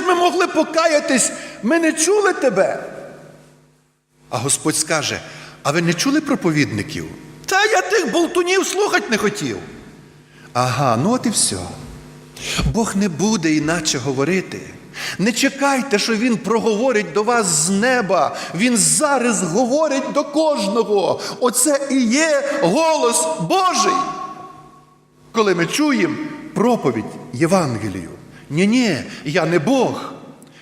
ж ми могли покаятись? Ми не чули тебе. А Господь скаже: а ви не чули проповідників? Та я тих болтунів слухати не хотів. Ага, ну от і все. Бог не буде іначе говорити. Не чекайте, що Він проговорить до вас з неба. Він зараз говорить до кожного. Оце і є голос Божий. Коли ми чуємо проповідь Євангелію. Ні, ні, я не Бог.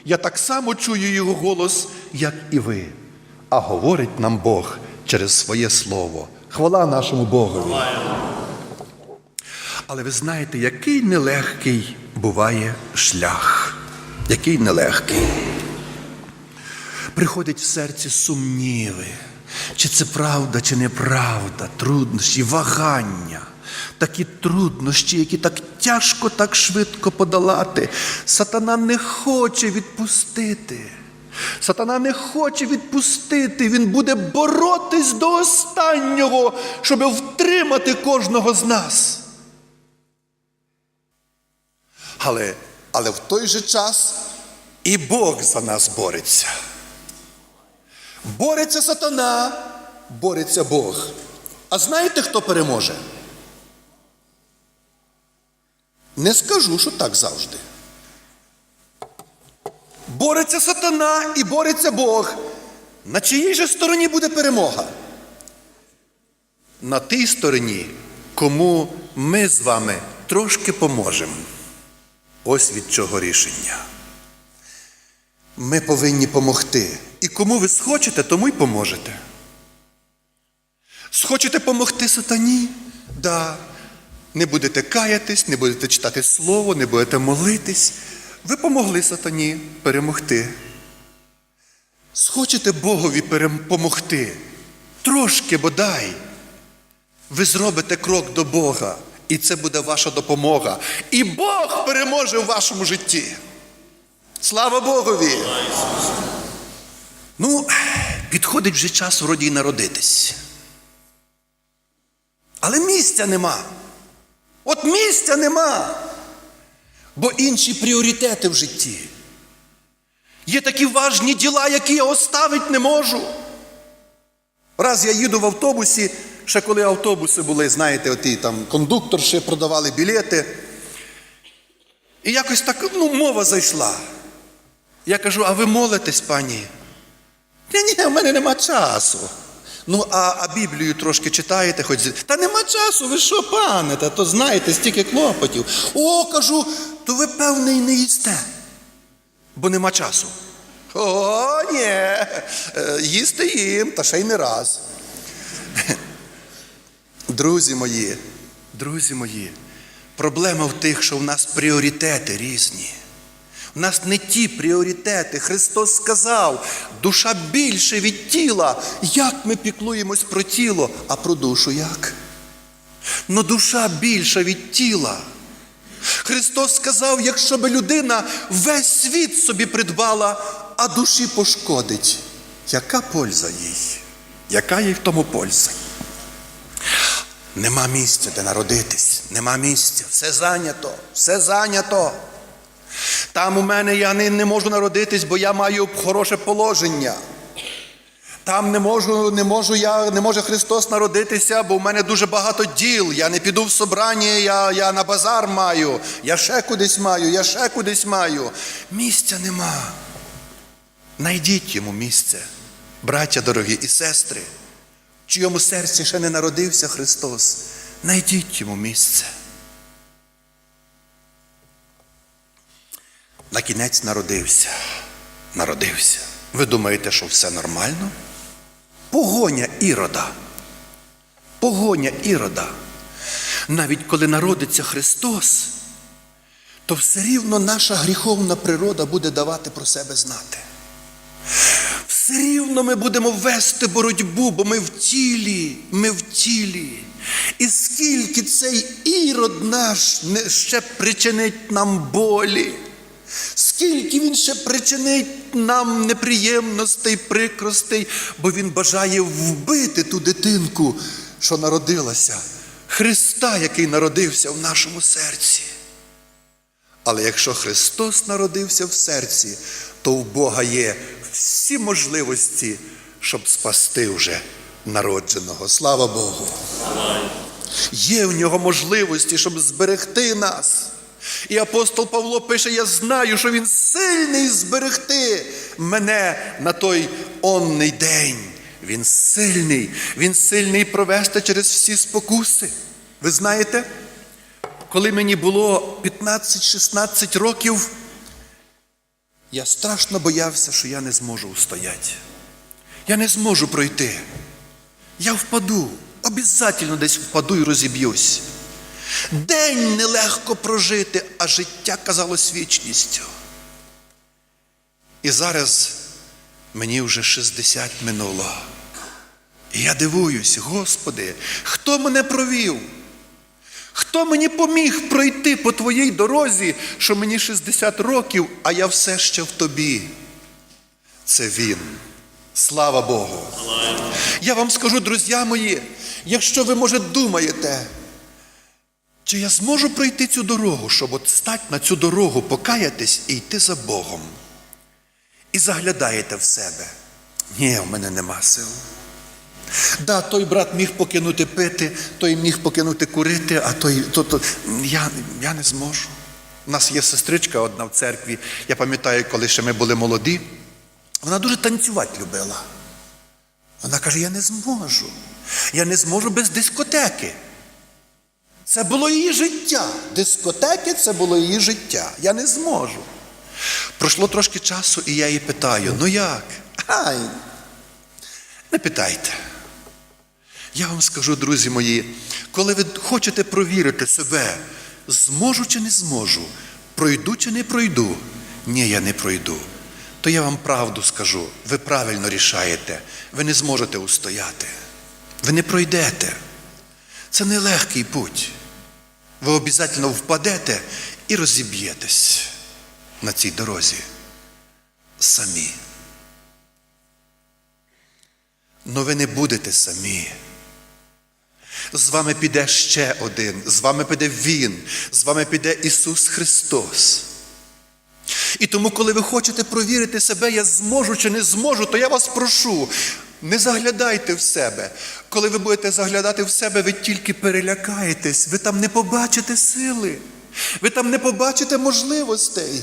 Я так само чую його голос, як і ви. А говорить нам Бог через своє слово. Хвала нашому Богові. Але ви знаєте, який нелегкий буває шлях. Який нелегкий. Приходять в серці сумніви, чи це правда, чи неправда, труднощі, вагання, такі труднощі, які так тяжко, так швидко подолати. Сатана не хоче відпустити. Сатана не хоче відпустити. Він буде боротись до останнього, щоб втримати кожного з нас. Але, але в той же час і Бог за нас бореться. Бореться сатана, бореться Бог. А знаєте, хто переможе? Не скажу, що так завжди. Бореться сатана і бореться Бог. На чиїй же стороні буде перемога? На тій стороні, кому ми з вами трошки поможемо. Ось від чого рішення. Ми повинні помогти. І кому ви схочете, тому й поможете. Схочете помогти сатані? Да. Не будете каятись, не будете читати слово, не будете молитись. Ви помогли сатані перемогти. Схочете Богові перемогти, трошки бодай. Ви зробите крок до Бога, і це буде ваша допомога. І Бог переможе в вашому житті. Слава Богові! Ну, підходить вже час вроді народитись. Але місця нема. От місця нема. Бо інші пріоритети в житті. Є такі важні діла, які я оставити не можу. Раз я їду в автобусі, ще коли автобуси були, знаєте, оті там кондукторші продавали білети. І якось так ну, мова зайшла. Я кажу, а ви молитесь, пані? Ні, ні, в мене нема часу. Ну, а, а Біблію трошки читаєте, хоч Та нема часу, ви що, пане, та то знаєте, стільки клопотів. О, кажу, то ви певне й не їсте, бо нема часу. О, ні, е, їсти їм, та ще й не раз. Друзі мої, друзі мої, проблема в тих, що в нас пріоритети різні. Нас не ті пріоритети. Христос сказав, душа більше від тіла. Як ми піклуємось про тіло, а про душу як? Но душа більша від тіла. Христос сказав, якщо би людина весь світ собі придбала, а душі пошкодить, яка польза їй? Яка їй в тому польза? Нема місця, де народитись, нема місця, все зайнято, все зайнято. Там у мене я не, не можу народитись, бо я маю хороше положення. Там не можу, не можу я, не може Христос народитися, бо в мене дуже багато діл. Я не піду в собрання, я, я на базар маю, я ще кудись маю, я ще кудись маю. Місця нема. Найдіть йому місце, браття дорогі і сестри, в чиєму серці ще не народився Христос. Найдіть йому місце. На кінець народився. Народився. Ви думаєте, що все нормально? Погоня ірода. Погоня ірода. Навіть коли народиться Христос, то все рівно наша гріховна природа буде давати про себе знати. Все рівно ми будемо вести боротьбу, бо ми в тілі, ми в тілі. І скільки цей ірод наш ще причинить нам болі, скільки він ще причинить нам неприємностей, прикростей, бо він бажає вбити ту дитинку, що народилася, Христа, який народився в нашому серці. Але якщо Христос народився в серці, то у Бога є всі можливості, щоб спасти вже народженого. Слава Богу! Є в нього можливості, щоб зберегти нас. І апостол Павло пише: Я знаю, що він сильний зберегти мене на той онний день. Він сильний, він сильний провести через всі спокуси. Ви знаєте, коли мені було 15-16 років, я страшно боявся, що я не зможу устояти. Я не зможу пройти. Я впаду, обязательно десь впаду і розіб'юсь. День нелегко прожити, а життя казалось вічністю. І зараз мені вже 60 минуло. І я дивуюсь, Господи, хто мене провів? Хто мені поміг пройти по твоїй дорозі, що мені 60 років, а я все ще в тобі? Це Він. Слава Богу. Я вам скажу, друзі мої, якщо ви, може, думаєте, чи я зможу пройти цю дорогу, щоб от стати на цю дорогу, покаятись і йти за Богом? І заглядаєте в себе. Ні, в мене нема сил. Да, той брат міг покинути пити, той міг покинути курити, а той то, то, я, я не зможу. У нас є сестричка одна в церкві. Я пам'ятаю, коли ще ми були молоді, вона дуже танцювати любила. Вона каже: я не зможу. Я не зможу без дискотеки. Це було її життя. Дискотеки це було її життя. Я не зможу. Пройшло трошки часу, і я її питаю: ну як? Ай, не питайте. Я вам скажу, друзі мої, коли ви хочете провірити себе, зможу чи не зможу, пройду чи не пройду, ні, я не пройду, то я вам правду скажу, ви правильно рішаєте, ви не зможете устояти, ви не пройдете. Це нелегкий путь. Ви обов'язково впадете і розіб'єтесь на цій дорозі самі. Но ви не будете самі. З вами піде ще один, з вами піде Він, з вами піде Ісус Христос. І тому, коли ви хочете провірити себе, я зможу чи не зможу, то я вас прошу, не заглядайте в себе. Коли ви будете заглядати в себе, ви тільки перелякаєтесь, ви там не побачите сили, ви там не побачите можливостей.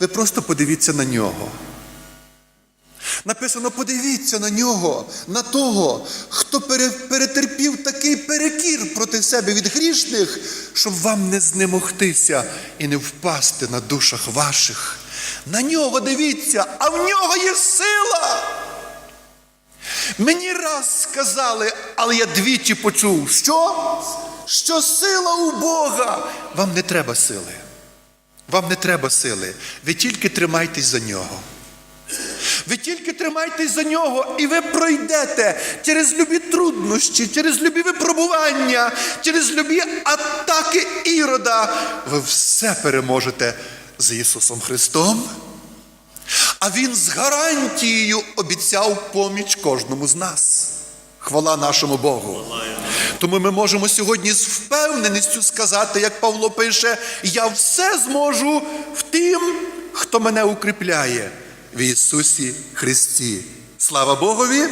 Ви просто подивіться на нього. Написано, подивіться на нього, на того, хто перетерпів такий перекір проти себе від грішних, щоб вам не знемогтися і не впасти на душах ваших. На нього дивіться, а в нього є сила. Мені раз сказали, але я двічі почув, що? Що сила у Бога. Вам не треба сили. Вам не треба сили. Ви тільки тримайтесь за нього. Ви тільки тримайтесь за нього, і ви пройдете через любі труднощі, через любі випробування, через любі атаки ірода. Ви все переможете з Ісусом Христом. А Він з гарантією обіцяв поміч кожному з нас. Хвала нашому Богу. Тому ми можемо сьогодні з впевненістю сказати, як Павло пише: я все зможу в тим, хто мене укріпляє в Ісусі Христі. Слава Богові!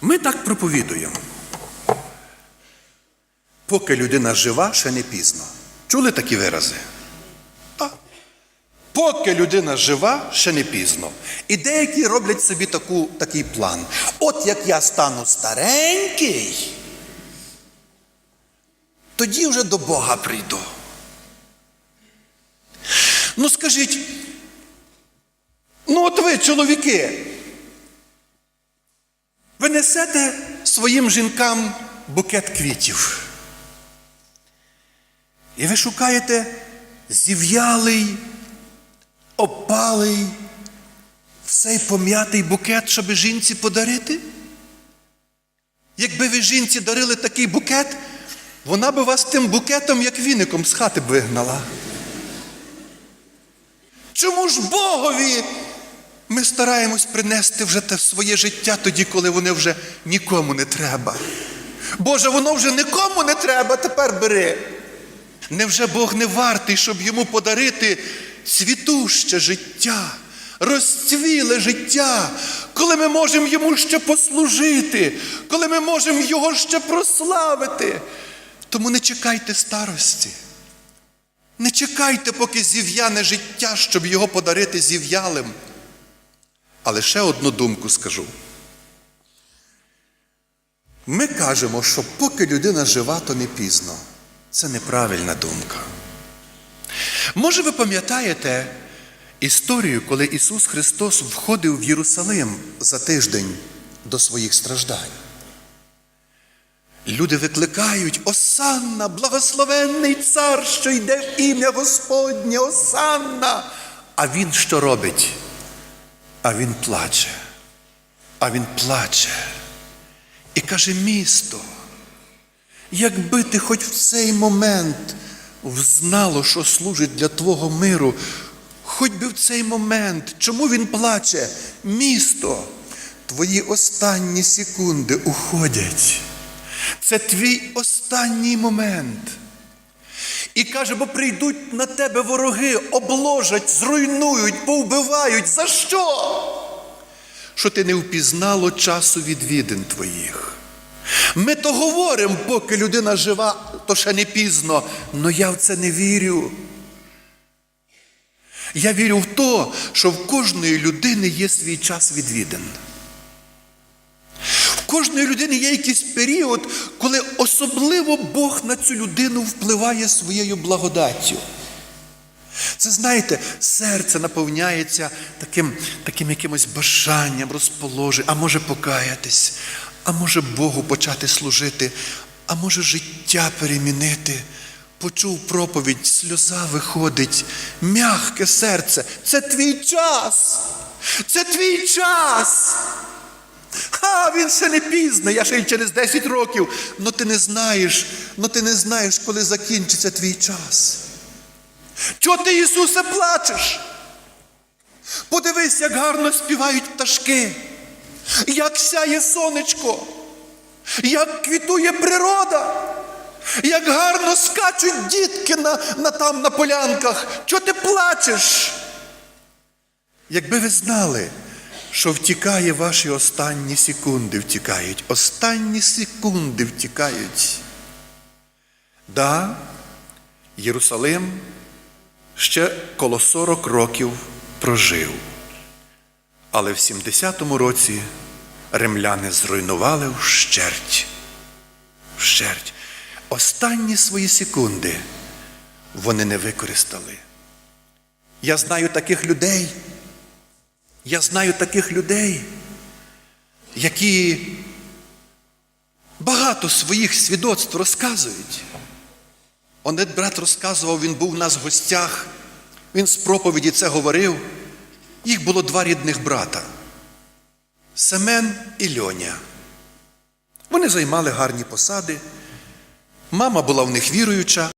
Ми так проповідуємо. Поки людина жива, ще не пізно. Чули такі вирази? Поки людина жива, ще не пізно. І деякі роблять собі таку, такий план. От як я стану старенький, тоді вже до Бога прийду. Ну скажіть, ну от ви, чоловіки, ви несете своїм жінкам букет квітів. І ви шукаєте зів'ялий, опалий, цей пом'ятий букет, щоб жінці подарити? Якби ви жінці дарили такий букет, вона би вас тим букетом, як віником, з хати б вигнала. Чому ж Богові ми стараємось принести вже те своє життя тоді, коли вони вже нікому не треба? Боже, воно вже нікому не треба, тепер бери. Невже Бог не вартий, щоб йому подарити цвітуще життя, розцвіле життя, коли ми можемо йому ще послужити, коли ми можемо його ще прославити? Тому не чекайте старості. Не чекайте, поки зів'яне життя, щоб його подарити зів'ялим. Але ще одну думку скажу. Ми кажемо, що поки людина жива, то не пізно. Це неправильна думка. Може, ви пам'ятаєте історію, коли Ісус Христос входив в Єрусалим за тиждень до своїх страждань? Люди викликають Осанна, благословенний цар, що йде в ім'я Господнє, Осанна. А він що робить? А він плаче. А він плаче. І каже: місто, якби ти хоч в цей момент взнало, що служить для твого миру, хоч би в цей момент, чому він плаче? Місто, твої останні секунди уходять. Це твій останній момент. І каже, бо прийдуть на тебе вороги, обложать, зруйнують, повбивають. За що? Що ти не впізнало часу відвідин твоїх. Ми то говоримо, поки людина жива, то ще не пізно, але я в це не вірю. Я вірю в те, що в кожної людини є свій час відвідин. В кожної людини є якийсь період, коли особливо Бог на цю людину впливає своєю благодаттю. Це знаєте, серце наповняється таким, таким якимось бажанням, розположенням, а може покаятись, а може Богу почати служити, а може життя перемінити. Почув проповідь, сльоза виходить, м'ягке серце. Це твій час. Це твій час. Ха, він ще не пізно, я ще й через 10 років. Но ти не знаєш, но ти не знаєш, коли закінчиться твій час. Чого ти, Ісусе, плачеш? Подивись, як гарно співають пташки, як сяє сонечко, як квітує природа, як гарно скачуть дітки на, на там на полянках. Чого ти плачеш? Якби ви знали, що втікає ваші останні секунди, втікають, останні секунди втікають. Да, Єрусалим ще коло 40 років прожив. Але в 70-му році римляни зруйнували вщерть. Вщерть. Останні свої секунди вони не використали. Я знаю таких людей. Я знаю таких людей, які багато своїх свідоцтв розказують. Онет брат розказував, він був у нас в гостях, він з проповіді це говорив. Їх було два рідних брата Семен і Льоня. Вони займали гарні посади. Мама була в них віруюча.